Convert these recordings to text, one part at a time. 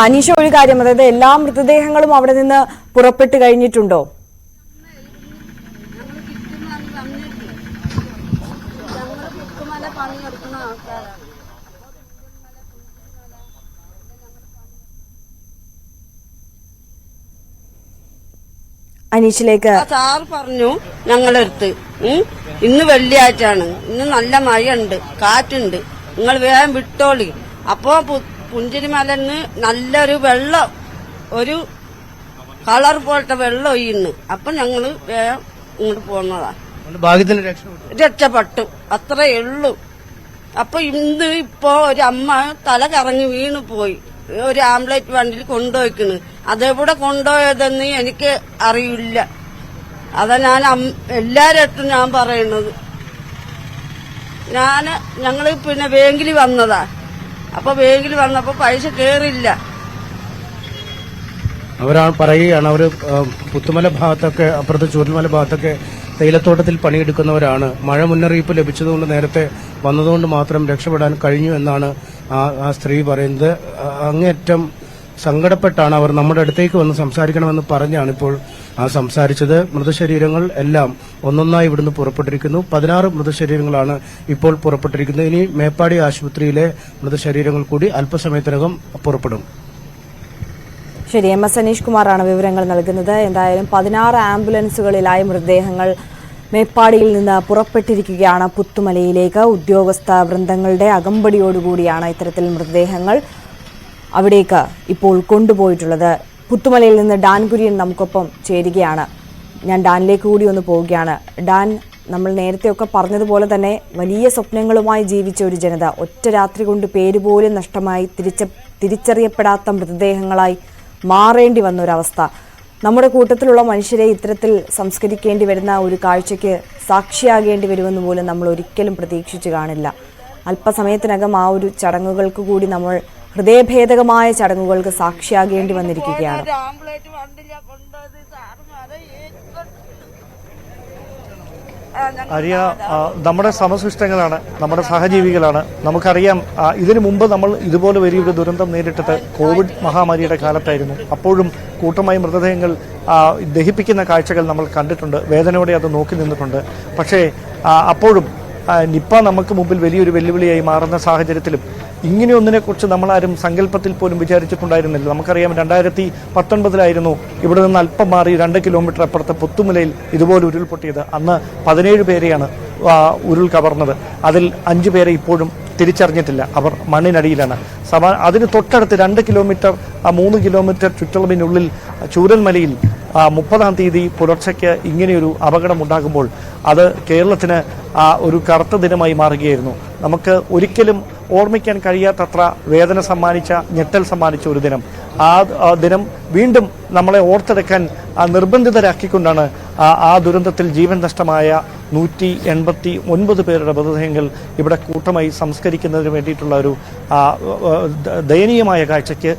അനീഷ ഒരു കാര്യം അതായത് എല്ലാ മൃതദേഹങ്ങളും അവിടെ നിന്ന് പുറപ്പെട്ടു കഴിഞ്ഞിട്ടുണ്ടോ? അനീഷിലേക്ക് സാറ് പറഞ്ഞു ഞങ്ങളെടുത്ത് ഇന്ന് വെള്ളിയാഴ്ചയാണ്. ഇന്ന് നല്ല മഴയുണ്ട് കാറ്റുണ്ട്. നിങ്ങൾ വേഗം വിട്ടോളി. അപ്പോ പുഞ്ചിരിമലന്ന് നല്ലൊരു വെള്ളം ഒരു കളർ പോലത്തെ വെള്ളം ഒയ്യുന്നു അപ്പൊ ഞങ്ങൾ വേഗം ഇങ്ങോട്ട് പോന്നതാ. ഭാഗ്യത്തിന് രക്ഷപ്പെട്ടു. അത്രേ ഉള്ളൂ. അപ്പൊ ഇന്ന് ഇപ്പോ ഒരു അമ്മ തല കറങ്ങി വീണു പോയി. ഒരു ആംബുലൻസ് വണ്ടിയിൽ കൊണ്ടുപോയിക്കണ് അതെവിടെ കൊണ്ടുപോയതെന്ന് എനിക്ക് അറിയില്ല. അതാ ഞാൻ എല്ലാരും ഞാൻ പറയുന്നത് ഞാൻ ഞങ്ങൾ പിന്നെ ബാങ്കിൽ വന്നതാ. അപ്പൊ ബാങ്കിൽ വന്നപ്പോ പൈസ കേറില്ല. അവരാ പറയുകയാണ് അവർ പുത്തുമല ഭാഗത്തൊക്കെ അപ്പുറത്ത് ചൂരൽമല ഭാഗത്തൊക്കെ തേയിലത്തോട്ടത്തിൽ പണിയെടുക്കുന്നവരാണ്. മഴ മുന്നറിയിപ്പ് ലഭിച്ചതുകൊണ്ട് നേരത്തെ വന്നതുകൊണ്ട് മാത്രം രക്ഷപ്പെടാൻ കഴിഞ്ഞു എന്നാണ് ആ സ്ത്രീ പറയുന്നത്. ആ, അങ്ങേയറ്റം സങ്കടപ്പെട്ടാണ് അവർ നമ്മുടെ അടുത്തേക്ക് വന്ന് സംസാരിക്കണമെന്ന് പറഞ്ഞാണ് ഇപ്പോൾ ആ സംസാരിച്ചത്. മൃതശരീരങ്ങൾ എല്ലാം ഒന്നൊന്നായി ഇവിടുന്ന് പുറപ്പെട്ടിരിക്കുന്നു. പതിനാറ് മൃതശരീരങ്ങളാണ് ഇപ്പോൾ പുറപ്പെട്ടിരിക്കുന്നത്. ഇനി മേപ്പാടി ആശുപത്രിയിലെ മൃതശരീരങ്ങൾ കൂടി അല്പസമയത്തിനകം പുറപ്പെടും. ശരി എം എസ് അനീഷ് കുമാറാണ് വിവരങ്ങൾ നൽകുന്നത്. എന്തായാലും പതിനാറ് ആംബുലൻസുകളിലായി മൃതദേഹങ്ങൾ മേപ്പാടിയിൽ നിന്ന് പുറപ്പെട്ടിരിക്കുകയാണ് പുത്തുമലയിലേക്ക്. ഉദ്യോഗസ്ഥ വൃന്ദങ്ങളുടെ അകമ്പടിയോടുകൂടിയാണ് ഇത്തരത്തിൽ മൃതദേഹങ്ങൾ അവിടേക്ക് ഇപ്പോൾ കൊണ്ടുപോയിട്ടുള്ളത്. പുത്തുമലയിൽ നിന്ന് ഡാൻ കുര്യൻ നമുക്കൊപ്പം ചേരുകയാണ്. ഞാൻ ഡാനിലേക്ക് കൂടി ഒന്ന് പോവുകയാണ്. ഡാൻ നമ്മൾ നേരത്തെയൊക്കെ പറഞ്ഞതുപോലെ തന്നെ വലിയ സ്വപ്നങ്ങളുമായി ജീവിച്ച ഒരു ജനത. ഒറ്റ രാത്രി കൊണ്ട് പേര് പോലും നഷ്ടമായി തിരിച്ച തിരിച്ചറിയപ്പെടാത്ത മൃതദേഹങ്ങളായി മാറേണ്ടി വന്ന ഒരവസ്ഥ നമ്മുടെ കൂട്ടത്തിലുള്ള മനുഷ്യരെ ഇത്തരത്തിൽ സംസ്കരിക്കേണ്ടി വരുന്ന ഒരു കാഴ്ചയ്ക്ക് സാക്ഷിയാകേണ്ടി വരുമെന്ന് പോലും നമ്മൾ ഒരിക്കലും പ്രതീക്ഷിച്ചു കാണില്ല. അല്പസമയത്തിനകം ആ ഒരു ചടങ്ങുകൾക്ക് കൂടി നമ്മൾ ഹൃദയഭേദകമായ ചടങ്ങുകൾക്ക് സാക്ഷിയാകേണ്ടി വന്നിരിക്കുകയാണ്. ആ, നമ്മുടെ സമസൃഷ്ടങ്ങളാണ് നമ്മുടെ സഹജീവികളാണ്. നമുക്കറിയാം ഇതിനു മുമ്പ് നമ്മൾ ഇതുപോലെ വലിയൊരു ദുരന്തം നേരിട്ടത് കോവിഡ് മഹാമാരിയുടെ കാലത്തായിരുന്നു. അപ്പോഴും കൂട്ടമായി മൃതദേഹങ്ങൾ ദഹിപ്പിക്കുന്ന കാഴ്ചകൾ നമ്മൾ കണ്ടിട്ടുണ്ട്. വേദനയോടെ അത് നോക്കി നിന്നിട്ടുണ്ട്. പക്ഷേ അപ്പോഴും നിപ്പ നമുക്ക് മുമ്പിൽ വലിയൊരു വെല്ലുവിളിയായി മാറുന്ന സാഹചര്യത്തിലും ഇങ്ങനെയൊന്നിനെക്കുറിച്ച് നമ്മളാരും സങ്കല്പത്തിൽ പോലും വിചാരിച്ചിട്ടുണ്ടായിരുന്നില്ല. നമുക്കറിയാം രണ്ടായിരത്തി പത്തൊൻപതിലായിരുന്നു ഇവിടെ നിന്ന് അല്പം മാറി രണ്ട് കിലോമീറ്റർ അപ്പുറത്തെ പുത്തുമലയിൽ ഇതുപോലെ ഉരുൾപൊട്ടിയത് അന്ന് പതിനേഴ് പേരെയാണ് ഉരുൾ കവർന്നത്. അതിൽ അഞ്ചു പേരെ ഇപ്പോഴും തിരിച്ചറിഞ്ഞിട്ടില്ല. അവർ മണ്ണിനടിയിലാണ്. സമാ അതിന് തൊട്ടടുത്ത് രണ്ട് കിലോമീറ്റർ മൂന്ന് കിലോമീറ്റർ ചുറ്റളവിനുള്ളിൽ ചൂരൽമലയിൽ മുപ്പതാം തീയതി പുലർച്ചയ്ക്ക് ഇങ്ങനെയൊരു അപകടം ഉണ്ടാകുമ്പോൾ അത് കേരളത്തിന് ഒരു കറുത്ത ദിനമായി മാറുകയായിരുന്നു. നമുക്ക് ഒരിക്കലും ഓർമ്മിക്കാൻ കഴിയാത്തത്ര വേദന സമ്മാനിച്ച ഞെട്ടൽ സമ്മാനിച്ച ഒരു ദിനം. ആ ദിനം വീണ്ടും നമ്മളെ ഓർത്തെടുക്കാൻ നിർബന്ധിതരാക്കിക്കൊണ്ടാണ് ആ ദുരന്തത്തിൽ ജീവൻ നഷ്ടമായ നൂറ്റി എൺപത്തി ഒൻപത് പേരുടെ മൃതദേഹങ്ങൾ ഇവിടെ കൂട്ടമായി സംസ്കരിക്കുന്നതിന് വേണ്ടിയിട്ടുള്ള ഒരു ദയനീയമായ കാഴ്ചയ്ക്ക്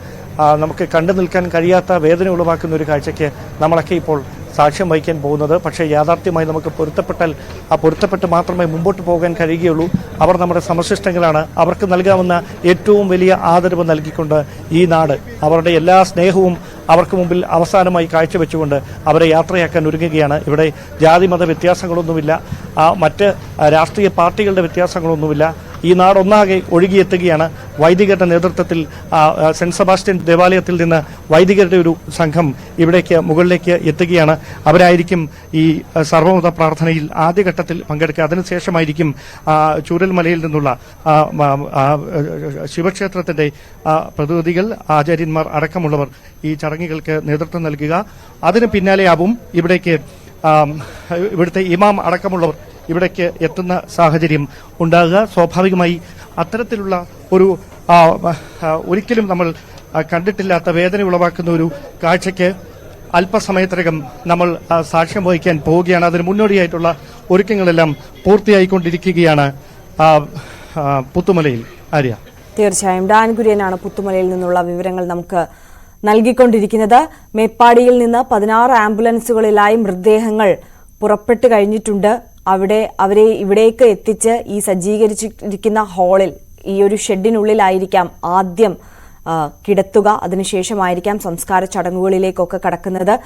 നമുക്ക് കണ്ടു നിൽക്കാൻ കഴിയാത്ത വേദന ഉളവാക്കുന്ന ഒരു കാഴ്ചയ്ക്ക് നമ്മളൊക്കെ ഇപ്പോൾ സാക്ഷ്യം വഹിക്കാൻ പോകുന്നത്. പക്ഷേ യാഥാർത്ഥ്യമായി നമുക്ക് പൊരുത്തപ്പെട്ടാൽ ആ പൊരുത്തപ്പെട്ട് മാത്രമേ മുമ്പോട്ട് പോകാൻ കഴിയുകയുള്ളൂ. അവർ നമ്മുടെ സമശിഷ്ടങ്ങളാണ്. അവർക്ക് നൽകാവുന്ന ഏറ്റവും വലിയ ആദരവ് നൽകിക്കൊണ്ട് ഈ നാട് അവരുടെ എല്ലാ സ്നേഹവും അവർക്ക് മുമ്പിൽ അവസാനമായി കാഴ്ചവെച്ചുകൊണ്ട് അവരെ യാത്രയാക്കാൻ ഒരുങ്ങുകയാണ്. ഇവിടെ ജാതി മത വ്യത്യാസങ്ങളൊന്നുമില്ല. മറ്റ് രാഷ്ട്രീയ പാർട്ടികളുടെ വ്യത്യാസങ്ങളൊന്നുമില്ല. ഈ നാടൊന്നാകെ ഒഴുകിയെത്തുകയാണ് വൈദികരുടെ നേതൃത്വത്തിൽ സെന്റ് സെബാസ്റ്റ്യൻ ദേവാലയത്തിൽ നിന്ന് വൈദികരുടെ ഒരു സംഘം ഇവിടേക്ക് മുകളിലേക്ക് എത്തുകയാണ്. അവരായിരിക്കും ഈ സർവമത പ്രാർത്ഥനയിൽ ആദ്യഘട്ടത്തിൽ പങ്കെടുക്കുക. അതിനുശേഷമായിരിക്കും ചൂരൽമലയിൽ നിന്നുള്ള ശിവക്ഷേത്രത്തിന്റെ പ്രതിനിധികൾ ആചാര്യന്മാർ അടക്കമുള്ളവർ ഈ ചടങ്ങുകൾക്ക് നേതൃത്വം നൽകുക. അതിന് പിന്നാലെയാവും ഇവിടേക്ക് ഇവിടുത്തെ ഇമാം അടക്കമുള്ളവർ ഇവിടേക്ക് എത്തുന്ന സാഹചര്യം ഉണ്ടാകുക. സ്വാഭാവികമായി അത്തരത്തിലുള്ള ഒരു ഒരിക്കലും നമ്മൾ കണ്ടിട്ടില്ലാത്ത വേദന ഉളവാക്കുന്ന ഒരു കാഴ്ചയ്ക്ക് അല്പസമയത്തിനകം നമ്മൾ സാക്ഷ്യം വഹിക്കാൻ പോവുകയാണ്. അതിന് മുന്നോടിയായിട്ടുള്ള ഒരുക്കങ്ങളെല്ലാം പൂർത്തിയായിക്കൊണ്ടിരിക്കുകയാണ് പുത്തുമലയിൽ. ആര്യ? തീർച്ചയായും. ഡാൻ കുര്യനാണ് പുത്തുമലയിൽ നിന്നുള്ള വിവരങ്ങൾ നമുക്ക് നൽകിക്കൊണ്ടിരിക്കുന്നത്. മേപ്പാടിയിൽ നിന്ന് പതിനാറ് ആംബുലൻസുകളിലായി മൃതദേഹങ്ങൾ പുറപ്പെട്ടു കഴിഞ്ഞിട്ടുണ്ട്. അവിടെ അവരെ ഇവിടേക്ക് എത്തിച്ച് ഈ സജ്ജീകരിച്ചിരിക്കുന്ന ഹാളിൽ ഈ ഒരു ഷെഡിനുള്ളിലായിരിക്കാം ആദ്യം കിടത്തുക. അതിനുശേഷമായിരിക്കാം സംസ്കാര ചടങ്ങുകളിലേക്കൊക്കെ കടക്കുന്നത്.